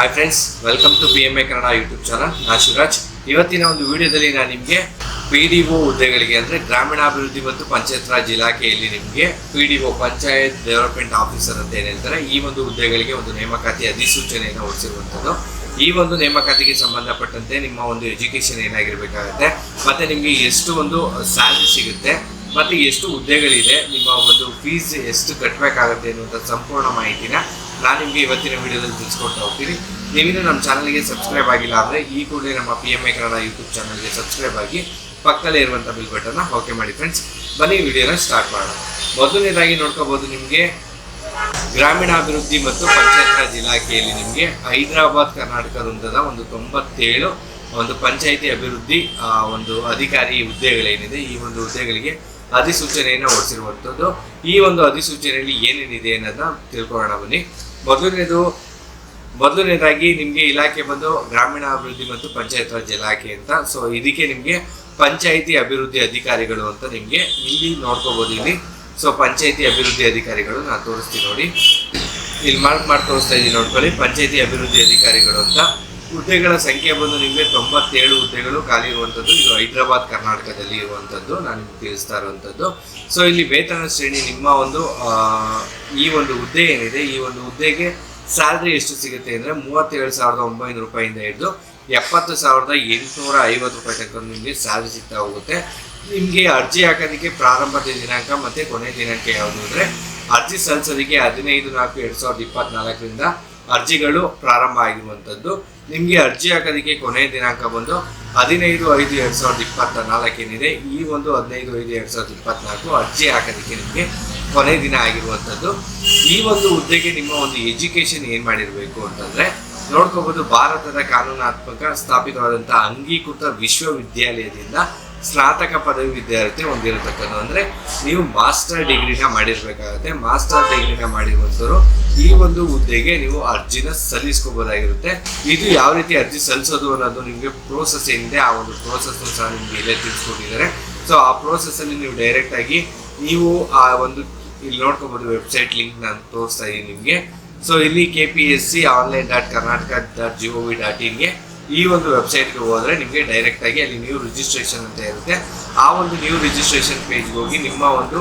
Hi friends welcome to B M A Kannada YouTube channel ನಾ ಶಿವರಾಜ್. ಇವತ್ತಿನ ಒಂದು ವಿಡಿಯೋದಲ್ಲಿ ನಾನು ನಿಮಗೆ ಪಿ ಡಿ ಒ ಹುದ್ದೆಗಳಿಗೆ ಅಂದರೆ ಗ್ರಾಮೀಣಾಭಿವೃದ್ಧಿ ಮತ್ತು ಪಂಚಾಯತ್ ರಾಜ್ ಇಲಾಖೆಯಲ್ಲಿ ನಿಮಗೆ P D O panchayat development officer ಅಂತ ಹೇಳ್ತಾರೆ, ಈ ಒಂದು ಹುದ್ದೆಗಳಿಗೆ ಒಂದು ನೇಮಕಾತಿ ಅಧಿಸೂಚನೆಯನ್ನು ಹೊರಡಿಸಿರುವಂಥದ್ದು ಈ ಒಂದು ನೇಮಕಾತಿಗೆ ಸಂಬಂಧಪಟ್ಟಂತೆ ನಿಮ್ಮ ಒಂದು ಎಜುಕೇಷನ್ ಏನಾಗಿರಬೇಕಾಗುತ್ತೆ, ಮತ್ತು ನಿಮಗೆ ಎಷ್ಟು ಒಂದು ಸ್ಯಾಲ್ರಿ ಸಿಗುತ್ತೆ, ಮತ್ತು ಎಷ್ಟು ಹುದ್ದೆಗಳಿದೆ, ನಿಮ್ಮ ಒಂದು ಫೀಸ್ ಎಷ್ಟು ಕಟ್ಟಬೇಕಾಗುತ್ತೆ ಅನ್ನುವಂಥ ಸಂಪೂರ್ಣ ಮಾಹಿತಿನ ನಾನು ನಿಮಗೆ ಇವತ್ತಿನ ವಿಡಿಯೋದಲ್ಲಿ ತಿಳಿಸ್ಕೊಡ್ತಾ ಹೋಗ್ತೀನಿ. ನೀವಿನ್ನೂ ನಮ್ಮ ಚಾನಲ್ಗೆ ಸಬ್ಸ್ಕ್ರೈಬ್ ಆಗಿಲ್ಲ ಅಂದರೆ ಈ ಕೂಡಲೇ ನಮ್ಮ P M I Kannada YouTube ಚಾನಲ್ಗೆ ಸಬ್ಸ್ಕ್ರೈಬ್ ಆಗಿ ಪಕ್ಕದಲ್ಲೇ ಇರುವಂಥ ಬಿಲ್ ಬಟನ್ನ ಓಕೆ ಮಾಡಿ ಫ್ರೆಂಡ್ಸ್ ಬನ್ನಿ ವಿಡಿಯೋನ ಸ್ಟಾರ್ಟ್ ಮಾಡೋಣ. ಮೊದಲನೇದಾಗಿ ನೋಡ್ಕೋಬೋದು ನಿಮಗೆ ಗ್ರಾಮೀಣಾಭಿವೃದ್ಧಿ ಮತ್ತು ಪಂಚಾಯತ್ ರಾಜ್ ಇಲಾಖೆಯಲ್ಲಿ ನಿಮಗೆ ಹೈದರಾಬಾದ್ ಕರ್ನಾಟಕ ವೃಂದದ ಒಂದು ತೊಂಬತ್ತೇಳು ಒಂದು ಪಂಚಾಯಿತಿ ಅಭಿವೃದ್ಧಿ ಒಂದು ಅಧಿಕಾರಿ ಹುದ್ದೆಗಳೇನಿದೆ, ಈ ಒಂದು ಹುದ್ದೆಗಳಿಗೆ ಅಧಿಸೂಚನೆಯನ್ನು ಹೊರಡಿಸಿರುವಂಥದ್ದು ಈ ಒಂದು ಅಧಿಸೂಚನೆಯಲ್ಲಿ ಏನೇನಿದೆ ಅನ್ನೋದನ್ನ ತಿಳ್ಕೊಳ್ಳೋಣ ಬನ್ನಿ. ಮೊದಲನೇದು, ಮೊದಲನೇದಾಗಿ ನಿಮಗೆ ಇಲಾಖೆ ಬಂದು ಗ್ರಾಮೀಣಾಭಿವೃದ್ಧಿ ಮತ್ತು ಪಂಚಾಯತ್ ರಾಜ್ ಇಲಾಖೆ ಅಂತ. ಸೊ ಇದಕ್ಕೆ ನಿಮಗೆ ಪಂಚಾಯಿತಿ ಅಭಿವೃದ್ಧಿ ಅಧಿಕಾರಿಗಳು ಅಂತ ನಿಮಗೆ ಇಲ್ಲಿ ನೋಡ್ಕೋಬೋದು ಇಲ್ಲಿ. ಸೊ ಪಂಚಾಯಿತಿ ಅಭಿವೃದ್ಧಿ ಅಧಿಕಾರಿಗಳು ನಾನು ತೋರಿಸ್ತೀನಿ ನೋಡಿ. ಇಲ್ಲಿ ಮಾರ್ಕ್ ಮಾಡಿ ತೋರಿಸ್ತಾ ಇದ್ದೀನಿ ನೋಡ್ಕೊಳ್ಳಿ. ಪಂಚಾಯಿತಿ ಅಭಿವೃದ್ಧಿ ಅಧಿಕಾರಿಗಳು ಅಂತ ಹುದ್ದೆಗಳ ಸಂಖ್ಯೆ ಬಂದು ನಿಮಗೆ ತೊಂಬತ್ತೇಳು ಹುದ್ದೆಗಳು ಖಾಲಿ ಇರುವಂಥದ್ದು ಇದು ಹೈದರಾಬಾದ್, ಕರ್ನಾಟಕದಲ್ಲಿ ಇರುವಂಥದ್ದು ನಾನು ನಿಮ್ಗೆ ತಿಳಿಸ್ತಾ ಇರುವಂಥದ್ದು ಸೊ ಇಲ್ಲಿ ವೇತನ ಶ್ರೇಣಿ ನಿಮ್ಮ ಒಂದು ಈ ಒಂದು ಹುದ್ದೆ ಏನಿದೆ? ಈ ಒಂದು ಹುದ್ದೆಗೆ ಸ್ಯಾಲ್ರಿ ಎಷ್ಟು ಸಿಗುತ್ತೆ ಅಂದರೆ ಮೂವತ್ತೇಳು ಸಾವಿರದ ಒಂಬೈನೂರು ರೂಪಾಯಿಂದ ಹಿಡಿದು ಎಪ್ಪತ್ತು ಸಾವಿರದ ಎಂಟುನೂರ ಐವತ್ತು ರೂಪಾಯಿ ತನಕ ನಿಮಗೆ ಸ್ಯಾಲ್ರಿ ಸಿಗ್ತಾ ಹೋಗುತ್ತೆ. ನಿಮಗೆ ಅರ್ಜಿ ಹಾಕೋದಕ್ಕೆ ಪ್ರಾರಂಭದ ದಿನಾಂಕ ಮತ್ತು ಕೊನೆಯ ದಿನಾಂಕ ಯಾವುದು ಅಂದರೆ ಅರ್ಜಿ ಸಲ್ಲಿಸೋದಕ್ಕೆ ಹದಿನೈದು ನಾಲ್ಕು ಎರಡು ಸಾವಿರದ ಇಪ್ಪತ್ತ್ನಾಲ್ಕರಿಂದ ಅರ್ಜಿಗಳು ಪ್ರಾರಂಭ ಆಗಿರುವಂಥದ್ದು ನಿಮಗೆ ಅರ್ಜಿ ಹಾಕೋದಕ್ಕೆ ಕೊನೆಯ ದಿನಾಂಕ ಬಂದು ಹದಿನೈದು ಐದು ಎರಡು ಸಾವಿರದ ಇಪ್ಪತ್ತ ನಾಲ್ಕೇನಿದೆ ಈ ಒಂದು ಹದಿನೈದು ಐದು ಎರಡು ಸಾವಿರದ ಇಪ್ಪತ್ನಾಲ್ಕು ಅರ್ಜಿ ಹಾಕೋದಕ್ಕೆ ನಿಮಗೆ ಕೊನೆಯ ದಿನ ಆಗಿರುವಂಥದ್ದು. ಈ ಒಂದು ಹುದ್ದೆಗೆ ನಿಮ್ಮ ಒಂದು ಎಜುಕೇಶನ್ ಏನು ಮಾಡಿರಬೇಕು ಅಂತಂದರೆ, ನೋಡ್ಕೋಬೋದು ಭಾರತದ ಕಾನೂನಾತ್ಮಕ ಸ್ಥಾಪಿತವಾದಂಥ ಅಂಗೀಕೃತ ವಿಶ್ವವಿದ್ಯಾಲಯದಿಂದ ಸ್ನಾತಕ ಪದವಿ ವಿದ್ಯಾರ್ಥಿ ಹೊಂದಿರತಕ್ಕದ್ದು. ಅಂದರೆ ನೀವು ಮಾಸ್ಟರ್ ಡಿಗ್ರಿನ ಮಾಡಿರಬೇಕಾಗುತ್ತೆ. ಮಾಸ್ಟರ್ ಡಿಗ್ರಿನ ಮಾಡಿರುವಂಥವ್ರು ಈ ಒಂದು ಹುದ್ದೆಗೆ ನೀವು ಅರ್ಜಿನ ಸಲ್ಲಿಸ್ಕೋಬೋದಾಗಿರುತ್ತೆ. ಇದು ಯಾವ ರೀತಿ ಅರ್ಜಿ ಸಲ್ಲಿಸೋದು ಅನ್ನೋದು ನಿಮಗೆ ಪ್ರೋಸೆಸ್ ಏನಿದೆ, ಆ ಒಂದು ಪ್ರೋಸೆಸ್ ಸಹ ನಿಮಗೆ ಇಲ್ಲೇ ತಿಳಿಸ್ಕೊಟ್ಟಿದ್ದಾರೆ. ಸೊ ಆ ಪ್ರೋಸೆಸ್ಸಲ್ಲಿ ನೀವು ಡೈರೆಕ್ಟಾಗಿ ನೀವು ಆ ಒಂದು ಇಲ್ಲಿ ನೋಡ್ಕೋಬೋದು ವೆಬ್ಸೈಟ್ ಲಿಂಕ್ ನಾನು ತೋರಿಸ್ತಾ ಇದ್ದೀನಿ ನಿಮಗೆ. ಸೊ ಇಲ್ಲಿ K P S C online dot Karnataka dot G O V dot ಇನ್ಗೆ ಈ ಒಂದು ವೆಬ್ಸೈಟ್ಗೆ ಹೋದರೆ ನಿಮಗೆ ಡೈರೆಕ್ಟಾಗಿ ಅಲ್ಲಿ ನ್ಯೂ ರಿಜಿಸ್ಟ್ರೇಷನ್ ಅಂತ ಇರುತ್ತೆ. ಆ ಒಂದು ನ್ಯೂ ರಿಜಿಸ್ಟ್ರೇಷನ್ ಪೇಜ್ಗೆ ಹೋಗಿ ನಿಮ್ಮ ಒಂದು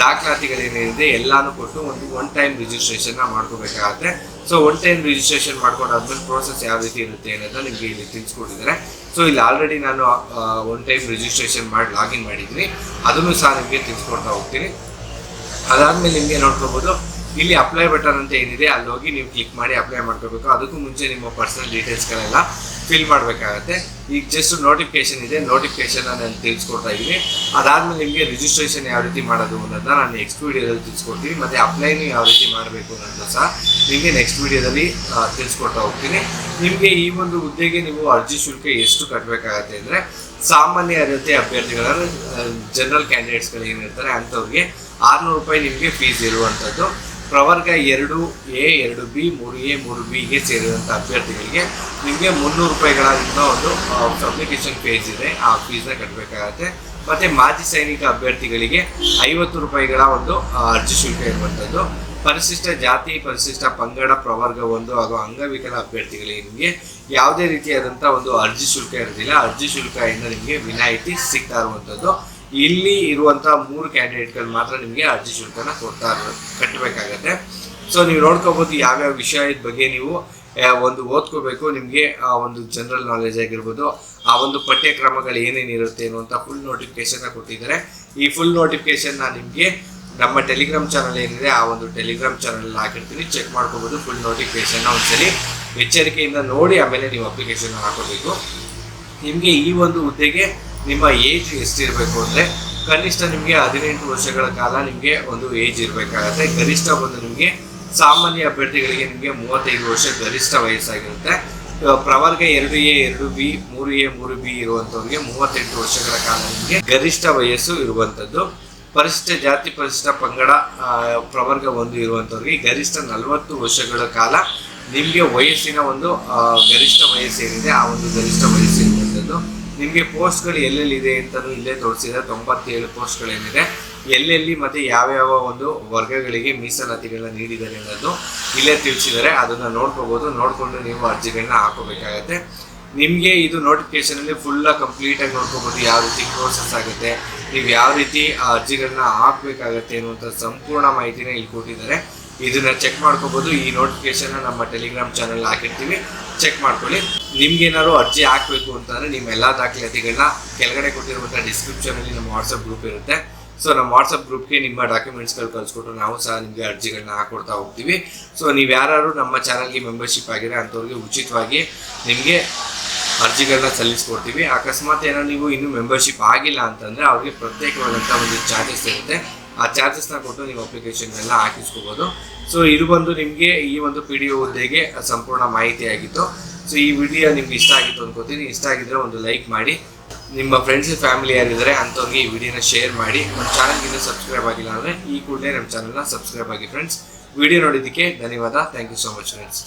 ದಾಖಲಾತಿಗಳೇನಿದೆ ಎಲ್ಲಾನು ಕೊಟ್ಟು ಒಂದು ಒನ್ ಟೈಮ್ ರಿಜಿಸ್ಟ್ರೇಷನ್ನ ಮಾಡ್ಕೋಬೇಕಾಗತ್ತೆ. ಸೊ ಒನ್ ಟೈಮ್ ರಿಜಿಸ್ಟ್ರೇಷನ್ ಮಾಡ್ಕೊಂಡಾದ್ಮೇಲೆ ಪ್ರೋಸೆಸ್ ಯಾವ ರೀತಿ ಇರುತ್ತೆ ಅನ್ನೋದನ್ನ ನಿಮಗೆ ಇಲ್ಲಿ ತಿಳಿಸ್ಕೊಟ್ಟಿದ್ದಾರೆ. ಸೊ ಇಲ್ಲಿ ಆಲ್ರೆಡಿ ನಾನು ಒನ್ ಟೈಮ್ ರಿಜಿಸ್ಟ್ರೇಷನ್ ಮಾಡಿ ಲಾಗಿನ್ ಮಾಡಿದ್ದೀನಿ. ಅದನ್ನು ಸಹ ನಿಮಗೆ ತಿಳಿಸ್ಕೊಡ್ತಾ ಹೋಗ್ತೀನಿ. ಅದಾದ್ಮೇಲೆ ನಿಮಗೆ ನೋಡ್ಕೋಬೋದು. ಇಲ್ಲಿ ಅಪ್ಲೈ ಬಟನ್ ಅಂತ ಏನಿದೆ ಅಲ್ಲಿ ಹೋಗಿ ನೀವು ಕ್ಲಿಕ್ ಮಾಡಿ ಅಪ್ಲೈ ಮಾಡ್ಕೋಬೇಕು. ಅದಕ್ಕೂ ಮುಂಚೆ ನಿಮ್ಮ ಪರ್ಸನಲ್ ಡೀಟೇಲ್ಸ್ಗಳೆಲ್ಲ ಫಿಲ್ ಮಾಡಬೇಕಾಗತ್ತೆ. ಈಗ ಜಸ್ಟ್ ನೋಟಿಫಿಕೇಶನ್ ಇದೆ. ನೋಟಿಫಿಕೇಶನ್ ನಾನು ತಿಳಿಸ್ಕೊಡ್ತಾ ಇದ್ದೀನಿ. ಅದಾದಮೇಲೆ ನಿಮಗೆ ರಿಜಿಸ್ಟ್ರೇಷನ್ ಯಾವ ರೀತಿ ಮಾಡೋದು ಅನ್ನೋದನ್ನ ನಾನು ನೆಕ್ಸ್ಟ್ ವೀಡಿಯೋದಲ್ಲಿ ತಿಳಿಸ್ಕೊಡ್ತೀನಿ. ಮತ್ತು ಅಪ್ಲೈನು ಯಾವ ರೀತಿ ಮಾಡಬೇಕು ಅನ್ನೋದು ಸಹ ನಿಮಗೆ ನೆಕ್ಸ್ಟ್ ವೀಡಿಯೋದಲ್ಲಿ ತಿಳಿಸ್ಕೊಡ್ತಾ ಹೋಗ್ತೀನಿ. ನಿಮಗೆ ಈ ಒಂದು ಹುದ್ದೆಗೆ ನೀವು ಅರ್ಜಿ ಶುಲ್ಕ ಎಷ್ಟು ಕಟ್ಟಬೇಕಾಗತ್ತೆ ಅಂದರೆ ಸಾಮಾನ್ಯ ಅರ್ಹತೆ ಅಭ್ಯರ್ಥಿಗಳ ಜನರಲ್ ಕ್ಯಾಂಡಿಡೇಟ್ಸ್ಗಳು ಏನಿರ್ತಾರೆ ಅಂಥವ್ರಿಗೆ ಆರುನೂರು ರೂಪಾಯಿ ನಿಮಗೆ ಫೀಸ್ ಇರುವಂಥದ್ದು. ಪ್ರವರ್ಗ ಎರಡು ಎ, ಎರಡು ಬಿ, ಮೂರು ಎ, ಮೂರು ಬಿಗೆ ಸೇರಿದಂಥ ಅಭ್ಯರ್ಥಿಗಳಿಗೆ ನಿಮಗೆ ಮುನ್ನೂರು ರೂಪಾಯಿಗಳ ಒಂದು ಅಪ್ಲಿಕೇಶನ್ ಫೀಸ್ ಇದೆ. ಆ ಫೀಸ್ನ ಕಟ್ಟಬೇಕಾಗತ್ತೆ ಮತ್ತು ಮಾಜಿ ಸೈನಿಕ ಅಭ್ಯರ್ಥಿಗಳಿಗೆ ಐವತ್ತು ರೂಪಾಯಿಗಳ ಒಂದು ಅರ್ಜಿ ಶುಲ್ಕ ಇರುವಂಥದ್ದು. ಪರಿಶಿಷ್ಟ ಜಾತಿ, ಪರಿಶಿಷ್ಟ ಪಂಗಡ, ಪ್ರವರ್ಗ ಒಂದು ಹಾಗೂ ಅಂಗವಿಕಲ ಅಭ್ಯರ್ಥಿಗಳಿಗೆ ನಿಮಗೆ ಯಾವುದೇ ರೀತಿಯಾದಂಥ ಒಂದು ಅರ್ಜಿ ಶುಲ್ಕ ಇರೋದಿಲ್ಲ. ಅರ್ಜಿ ಶುಲ್ಕದಿಂದ ನಿಮಗೆ ವಿನಾಯಿತಿ ಸಿಗ್ತಾ ಇರುವಂಥದ್ದು ಇಲ್ಲಿ ಇರುವಂಥ ಮೂರು ಕ್ಯಾಂಡಿಡೇಟ್ಗಳು ಮಾತ್ರ ನಿಮಗೆ ಅರ್ಜಿ ಶುಲ್ಕನ ಕೊಡ್ತಾ ಕಟ್ಟಬೇಕಾಗತ್ತೆ. ಸೊ ನೀವು ನೋಡ್ಕೋಬೋದು ಯಾವ್ಯಾವ ವಿಷಯದ ಬಗ್ಗೆ ನೀವು ಒಂದು ಓದ್ಕೋಬೇಕು. ನಿಮಗೆ ಆ ಒಂದು ಜನರಲ್ ನಾಲೆಜ್ ಆಗಿರ್ಬೋದು, ಆ ಒಂದು ಪಠ್ಯಕ್ರಮಗಳು ಏನೇನಿರುತ್ತೆ ಅನ್ನುವಂಥ ಫುಲ್ ನೋಟಿಫಿಕೇಶನ್ನ ಕೊಟ್ಟಿದ್ದಾರೆ. ಈ ಫುಲ್ ನೋಟಿಫಿಕೇಶನ್ನ ನಿಮಗೆ ನಮ್ಮ ಟೆಲಿಗ್ರಾಮ್ ಚಾನಲ್ ಏನಿದೆ, ಆ ಒಂದು ಟೆಲಿಗ್ರಾಮ್ ಚಾನಲ್ ಹಾಕಿರ್ತೀನಿ. ಚೆಕ್ ಮಾಡ್ಕೋಬೋದು ಫುಲ್ ನೋಟಿಫಿಕೇಶನ್ನ ಒಂದ್ಸಲಿ ಎಚ್ಚರಿಕೆಯಿಂದ ನೋಡಿ, ಆಮೇಲೆ ನೀವು ಅಪ್ಲಿಕೇಶನ್ ಹಾಕೋಬೇಕು. ನಿಮಗೆ ಈ ಒಂದು ಹುದ್ದೆಗೆ ನಿಮ್ಮ ಏಜ್ ಎಷ್ಟಿರಬೇಕು ಅಂದರೆ, ಕನಿಷ್ಠ ನಿಮಗೆ ಹದಿನೆಂಟು ವರ್ಷಗಳ ಕಾಲ ನಿಮಗೆ ಒಂದು ಏಜ್ ಇರಬೇಕಾಗತ್ತೆ. ಗರಿಷ್ಠ ಬಂದು ನಿಮಗೆ ಸಾಮಾನ್ಯ ಅಭ್ಯರ್ಥಿಗಳಿಗೆ ನಿಮಗೆ ಮೂವತ್ತೈದು ವರ್ಷ ಗರಿಷ್ಠ ವಯಸ್ಸಾಗಿರುತ್ತೆ. ಪ್ರವರ್ಗ ಎರಡು ಎ, ಎರಡು ಬಿ, ಮೂರು ಎ, ಮೂರು ಬಿ ಇರುವಂಥವ್ರಿಗೆ ಮೂವತ್ತೆಂಟು ವರ್ಷಗಳ ಕಾಲ ನಿಮಗೆ ಗರಿಷ್ಠ ವಯಸ್ಸು ಇರುವಂಥದ್ದು. ಪರಿಶಿಷ್ಟ ಜಾತಿ ಪರಿಶಿಷ್ಟ ಪಂಗಡ ಪ್ರವರ್ಗ ಒಂದು ಇರುವಂಥವ್ರಿಗೆ ಗರಿಷ್ಠ ನಲವತ್ತು ವರ್ಷಗಳ ಕಾಲ ನಿಮಗೆ ವಯಸ್ಸಿನ ಒಂದು ಗರಿಷ್ಠ ವಯಸ್ಸೇನಿದೆ ಆ ಒಂದು ಗರಿಷ್ಠ ವಯಸ್ಸಿರುವಂಥದ್ದು ನಿಮಗೆ ಪೋಸ್ಟ್ಗಳು ಎಲ್ಲೆಲ್ಲಿದೆ ಅಂತಲೂ ಇಲ್ಲೇ ತೋರಿಸಿದೆ ತೊಂಬತ್ತೇಳು ಪೋಸ್ಟ್ಗಳೇನಿದೆ. ಎಲ್ಲೆಲ್ಲಿ ಮತ್ತು ಯಾವ್ಯಾವ ಒಂದು ವರ್ಗಗಳಿಗೆ ಮೀಸಲಾತಿಗಳನ್ನ ನೀಡಿದ್ದಾರೆ ಅನ್ನೋದು ಇಲ್ಲೇ ತಿಳಿಸಿದ್ದಾರೆ. ಅದನ್ನು ನೋಡ್ಕೋಬೋದು. ನೋಡಿಕೊಂಡು ನೀವು ಅರ್ಜಿಗಳನ್ನ ಹಾಕೋಬೇಕಾಗತ್ತೆ. ನಿಮಗೆ ಇದು ನೋಟಿಫಿಕೇಶನಲ್ಲಿ ಫುಲ್ಲ ಕಂಪ್ಲೀಟಾಗಿ ನೋಡ್ಕೋಬೋದು ಯಾವ ರೀತಿ ಪ್ರೋಸೆಸ್ ಆಗುತ್ತೆ, ನೀವು ಯಾವ ರೀತಿ ಆ ಅರ್ಜಿಗಳನ್ನ ಹಾಕಬೇಕಾಗತ್ತೆ ಅನ್ನುವಂಥ ಸಂಪೂರ್ಣ ಮಾಹಿತಿನ ಇಲ್ಲಿ ಕೊಟ್ಟಿದ್ದಾರೆ. ಇದನ್ನ ಚೆಕ್ ಮಾಡ್ಕೋಬೋದು. ಈ ನೋಟಿಫಿಕೇಶನ್ ನಮ್ಮ ಟೆಲಿಗ್ರಾಮ್ ಚಾನಲ್ ಹಾಕಿರ್ತೀವಿ. ಚೆಕ್ ಮಾಡ್ಕೊಳ್ಳಿ. ನಿಮ್ಗೆ ಏನಾದ್ರು ಅರ್ಜಿ ಹಾಕಬೇಕು ಅಂತಂದ್ರೆ ನಿಮ್ಮ ಎಲ್ಲ ದಾಖಲಾತಿಗಳನ್ನ ಕೆಳಗಡೆ ಕೊಟ್ಟಿರುವಂಥ ಡಿಸ್ಕ್ರಿಪ್ಷನಲ್ಲಿ ನಮ್ಮ ವಾಟ್ಸಪ್ ಗ್ರೂಪ್ ಇರುತ್ತೆ. ಸೊ ನಮ್ಮ ವಾಟ್ಸಪ್ ಗ್ರೂಪ್ಗೆ ನಿಮ್ಮ ಡಾಕ್ಯುಮೆಂಟ್ಸ್ಗಳು ಕಳಿಸ್ಕೊಟ್ಟು ನಾವು ಸಹ ನಿಮಗೆ ಅರ್ಜಿಗಳನ್ನ ಹಾಕೊಡ್ತಾ ಹೋಗ್ತೀವಿ. ಸೊ ನೀವು ಯಾರು ನಮ್ಮ ಚಾನಲ್ಗೆ ಮೆಂಬರ್ಶಿಪ್ ಆಗಿರೋ ಅಂಥವ್ರಿಗೆ ಉಚಿತವಾಗಿ ನಿಮಗೆ ಅರ್ಜಿಗಳನ್ನ ಸಲ್ಲಿಸ್ಕೊಡ್ತೀವಿ. ಅಕಸ್ಮಾತ್ ಏನೋ ನೀವು ಇನ್ನೂ ಮೆಂಬರ್ಶಿಪ್ ಆಗಿಲ್ಲ ಅಂತಂದರೆ ಅವ್ರಿಗೆ ಪ್ರತ್ಯೇಕವಾದಂಥ ಒಂದು ಚಾರ್ಜಸ್ ಇರುತ್ತೆ. ಆ ಚಾರ್ಜಸ್ನ ಕೊಟ್ಟು ನೀವು ಅಪ್ಲಿಕೇಶನ್ನೆಲ್ಲ ಹಾಕಿಸ್ಕೋಬೋದು. ಸೊ ಇದು ಬಂದು ನಿಮಗೆ ಈ ಒಂದು ಪಿ ಡಿ ಒ ಹುದ್ದೆಗೆ ಸಂಪೂರ್ಣ ಮಾಹಿತಿ ಆಗಿತ್ತು. ಸೊ ಈ ವಿಡಿಯೋ ನಿಮ್ಗೆ ಇಷ್ಟ ಆಗಿತ್ತು ಅನ್ಕೋತೀನಿ. ಇಷ್ಟ ಆಗಿದ್ರೆ ಒಂದು ಲೈಕ್ ಮಾಡಿ. ನಿಮ್ಮ ಫ್ರೆಂಡ್ಸ್ ಫ್ಯಾಮಿಲಿ ಯಾರಿದ್ದಾರೆ ಅಂಥವ್ರಿಗೆ ಈ ವಿಡಿಯೋನ ಶೇರ್ ಮಾಡಿ. ನಮ್ಮ ಚಾನಲ್ಗಿಂತ ಸಬ್ಸ್ಕ್ರೈಬ್ ಆಗಿಲ್ಲ ಅಂದರೆ ಈ ಕೂಡಲೇ ನಮ್ಮ ಚಾನಲ್ನ ಸಬ್ಸ್ಕ್ರೈಬ್ ಆಗಿ ಫ್ರೆಂಡ್ಸ್ ವಿಡಿಯೋ ನೋಡಿದ್ದಕ್ಕೆ ಧನ್ಯವಾದ. Thank you so much friends